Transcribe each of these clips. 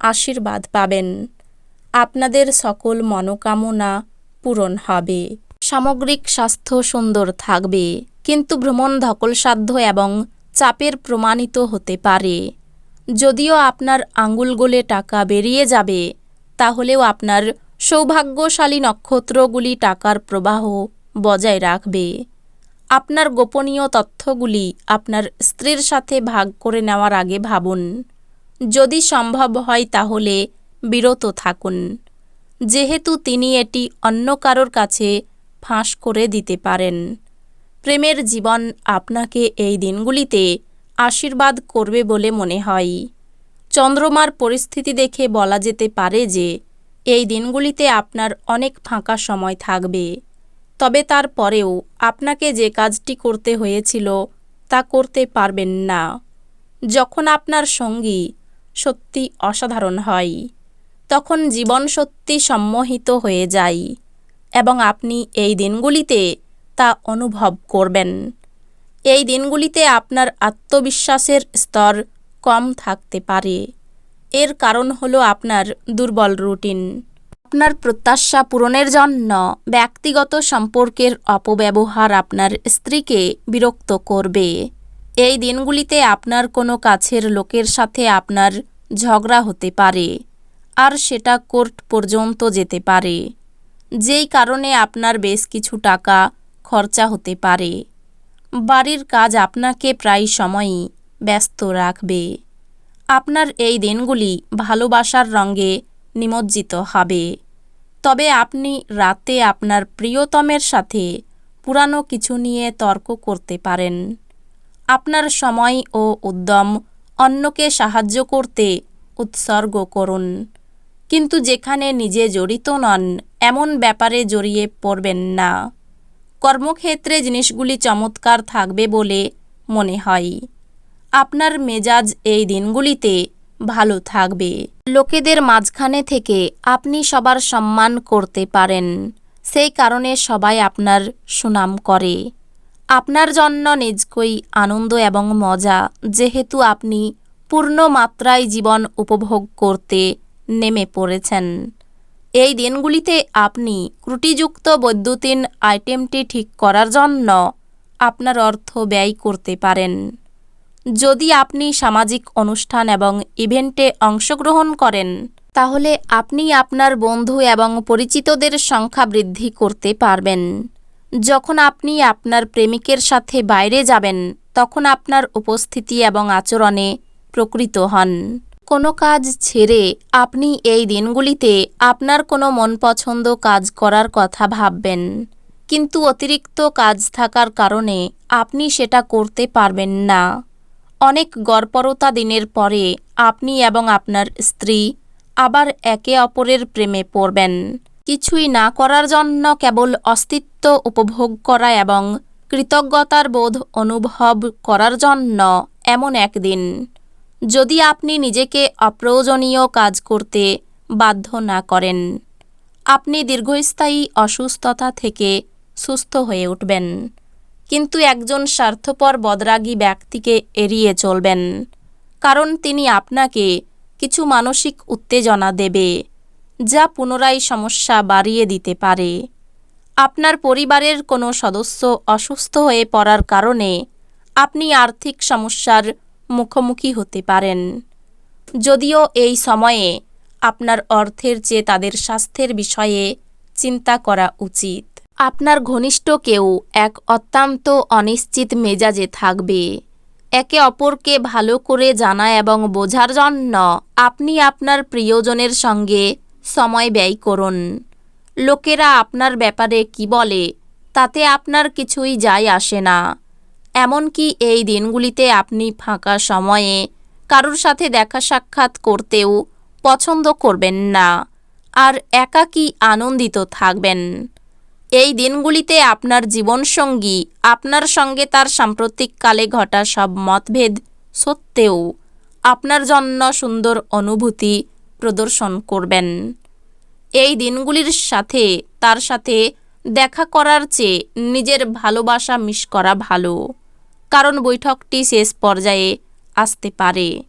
আশীর্বাদ পাবেন। আপনাদের সকল মনোকামনা পূরণ হবে। সামগ্রিক স্বাস্থ্য সুন্দর থাকবে, কিন্তু ভ্রমণ ধকলসাধ্য এবং চাপের প্রমাণিত হতে পারে। যদিও আপনার আঙ্গুল গোলে টাকা বেরিয়ে যাবে, তাহলেও আপনার সৌভাগ্যশালী নক্ষত্রগুলি টাকার প্রবাহ বজায় রাখবে। আপনার গোপনীয় তথ্যগুলি আপনার স্ত্রীর সাথে ভাগ করে নেওয়ার আগে ভাবুন। যদি সম্ভব হয় তাহলে বিরত থাকুন। যেহেতু তিনি এটি অন্য কারোর কাছে ফাঁস করে দিতে পারেন। প্রেমের জীবন আপনাকে এই দিনগুলিতে আশীর্বাদ করবে বলে মনে হয়। চন্দ্রমার পরিস্থিতি দেখে বলা যেতে পারে যে, এই দিনগুলিতে আপনার অনেক ফাঁকা সময় থাকবে। তবে তারপরেও আপনাকে যে কাজটি করতে হয়েছিল তা করতে পারবেন না। যখন আপনার সঙ্গী সত্যি অসাধারণ হয়। তখন জীবন সত্যি সম্মোহিত হয়ে যায় এবং আপনি এই দিনগুলিতে তা অনুভব করবেন। এই দিনগুলিতে আপনার আত্মবিশ্বাসের স্তর কম থাকতে পারে। এর কারণ হলো আপনার দুর্বল রুটিন। আপনার প্রত্যাশা পূরণের জন্য ব্যক্তিগত সম্পর্কের অপব্যবহার আপনার স্ত্রীকে বিরক্ত করবে। এই দিনগুলিতে আপনার কোনো কাছের লোকের সাথে আপনার ঝগড়া হতে পারে, আর সেটা কোর্ট পর্যন্ত যেতে পারে, যেই কারণে আপনার বেশ কিছু টাকা খরচা হতে পারে। বাড়ির কাজ আপনাকে প্রায় সময়ই ব্যস্ত রাখবে। আপনার এই দিনগুলি ভালোবাসার রঙে নিমজ্জিত হবে। তবে আপনি রাতে আপনার প্রিয়তমের সাথে পুরানো কিছু নিয়ে তর্ক করতে পারেন। আপনার সময় ও উদ্যম অন্যকে সাহায্য করতে উৎসর্গ করুন। কিন্তু যেখানে নিজে জড়িত নন, এমন ব্যাপারে জড়িয়ে পড়বেন না। কর্মক্ষেত্রে জিনিসগুলি চমৎকার থাকবে বলে মনে হয়। আপনার মেজাজ এই দিনগুলিতে ভালো থাকবে। লোকেদের মাঝখানে থেকে আপনি সবার সম্মান করতে পারেন। সেই কারণে সবাই আপনার সুনাম করে। আপনার জন্য নিজকই আনন্দ এবং মজা, যেহেতু আপনি পূর্ণ মাত্রায় জীবন উপভোগ করতে নেমে পড়েছেন। এই দিনগুলিতে আপনি ত্রুটিযুক্ত বৈদ্যুতিন আইটেমটি ঠিক করার জন্য আপনার অর্থ ব্যয় করতে পারেন। যদি আপনি সামাজিক অনুষ্ঠান এবং ইভেন্টে অংশগ্রহণ করেন, তাহলে আপনি আপনার বন্ধু এবং পরিচিতদের সংখ্যা বৃদ্ধি করতে পারবেন। যখন আপনি আপনার প্রেমিকের সাথে বাইরে যাবেন, তখন আপনার উপস্থিতি এবং আচরণে প্রকৃত হন। কোনো কাজ ছেড়ে আপনি এই দিনগুলিতে আপনার কোনো মন পছন্দ কাজ করার কথা ভাববেন, কিন্তু অতিরিক্ত কাজ থাকার কারণে আপনি সেটা করতে পারবেন না। অনেক গড়পরতা দিনের পরে আপনি এবং আপনার স্ত্রী আবার একে অপরের প্রেমে পড়বেন। কিছুই না করার জন্য কেবল অস্তিত্ব উপভোগ করা এবং কৃতজ্ঞতার বোধ অনুভব করার জন্য এমন একদিন। যদি আপনি নিজেকে অপ্রয়োজনীয় কাজ করতে বাধ্য না করেন, আপনি দীর্ঘস্থায়ী অসুস্থতা থেকে সুস্থ হয়ে উঠবেন। কিন্তু একজন স্বার্থপর বদরাগী ব্যক্তিকে এড়িয়ে চলবেন, কারণ তিনি আপনাকে কিছু মানসিক উত্তেজনা দেবে। যা পুনরায় সমস্যা বাড়িয়ে দিতে পারে। আপনার পরিবারের কোনো সদস্য অসুস্থ হয়ে পড়ার কারণে আপনি আর্থিক সমস্যার মুখোমুখি হতে পারেন। যদিও এই সময়ে আপনার অর্থের চেয়ে তাদের স্বাস্থ্যের বিষয়ে চিন্তা করা উচিত। আপনার ঘনিষ্ঠ কেউ এক অত্যন্ত অনিশ্চিত মেজাজে থাকবে। একে অপরকে ভালো করে জানা এবং বোঝার জন্য আপনি আপনার প্রিয়জনের সঙ্গে সময় ব্যয় করুন। লোকেরা আপনার ব্যাপারে কি বলে, তাতে আপনার কিছুই যায় আসে না। এমনকি এই দিনগুলিতে আপনি ফাঁকা সময়ে কারোর সাথে দেখা সাক্ষাৎ করতেও পছন্দ করবেন না, আর একাকী আনন্দিত থাকবেন। এই দিনগুলিতে আপনার জীবনসঙ্গী, আপনার সঙ্গে তার সাম্প্রতিককালে ঘটা সব মতভেদ সত্ত্বেও আপনার জন্য সুন্দর অনুভূতি প্রদর্শন করবেন। এই দিনগুলির সাথে, তার সাথে দেখা করার চেয়ে নিজের ভালোবাসা মিস করা ভালো। কারণ বৈঠকটি শেষ পর্যায়ে আসতে পারে।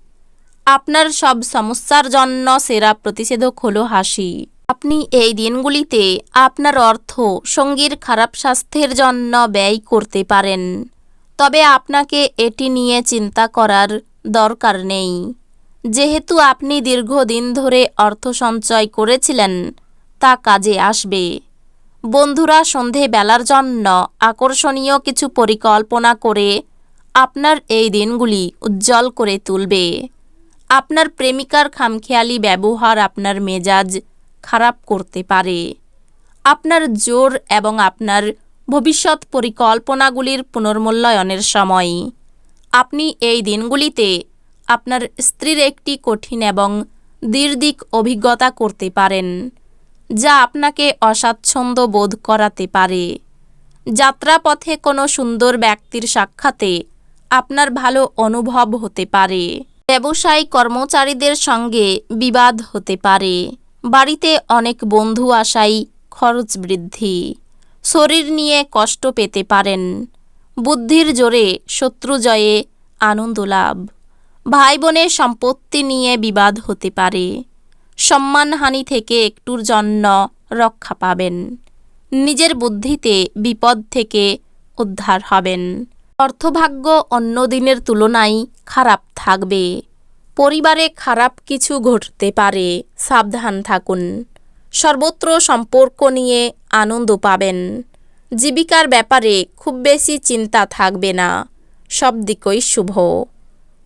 আপনার সব সমস্যার জন্য সেরা প্রতিষেধক হলো হাসি। আপনি এই দিনগুলিতে আপনার অর্থ, সঙ্গীর খারাপ স্বাস্থ্যের জন্য ব্যয় করতে পারেন। তবে আপনাকে এটি নিয়ে চিন্তা করার দরকার নেই। যেহেতু আপনি দীর্ঘদিন ধরে অর্থ সঞ্চয় করেছিলেন, তা কাজে আসবে। বন্ধুরা, সন্ধে বেলার জন্য আকর্ষণীয় কিছু পরিকল্পনা করে আপনার এই দিনগুলি উজ্জ্বল করে তুলবে। আপনার প্রেমিকার খামখেয়ালি ব্যবহার আপনার মেজাজ খারাপ করতে পারে। আপনার জোর এবং আপনার ভবিষ্যৎ পরিকল্পনাগুলির পুনর্মূল্যায়নের সময় আপনি এই দিনগুলিতে আপনার স্ত্রীর একটি কঠিন এবং দীর্ঘিক অভিজ্ঞতা করতে পারেন, যা আপনাকে অস্বাচ্ছন্দ্য বোধ করাতে পারে। যাত্রাপথে কোনো সুন্দর ব্যক্তির সাক্ষাতে আপনার ভালো অনুভব হতে পারে। ব্যবসায়ী কর্মচারীদের সঙ্গে বিবাদ হতে পারে। বাড়িতে অনেক বন্ধু আসাই খরচ বৃদ্ধি। শরীর নিয়ে কষ্ট পেতে পারেন। বুদ্ধির জোরে শত্রু জয়ে আনন্দ লাভ। ভাই বোনের সম্পত্তি নিয়ে বিবাদ হতে পারে। সম্মানহানি থেকে একটুর জন্য রক্ষা পাবেন। নিজের বুদ্ধিতে বিপদ থেকে উদ্ধার হবেন। অর্থভাগ্য অন্য দিনের তুলনায় খারাপ থাকবে। পরিবারে খারাপ কিছু ঘটতে পারে, সাবধান থাকুন। সর্বত্র সম্পর্ক নিয়ে আনন্দ পাবেন। জীবিকার ব্যাপারে খুব বেশি চিন্তা থাকবে না। সব দিকই শুভ।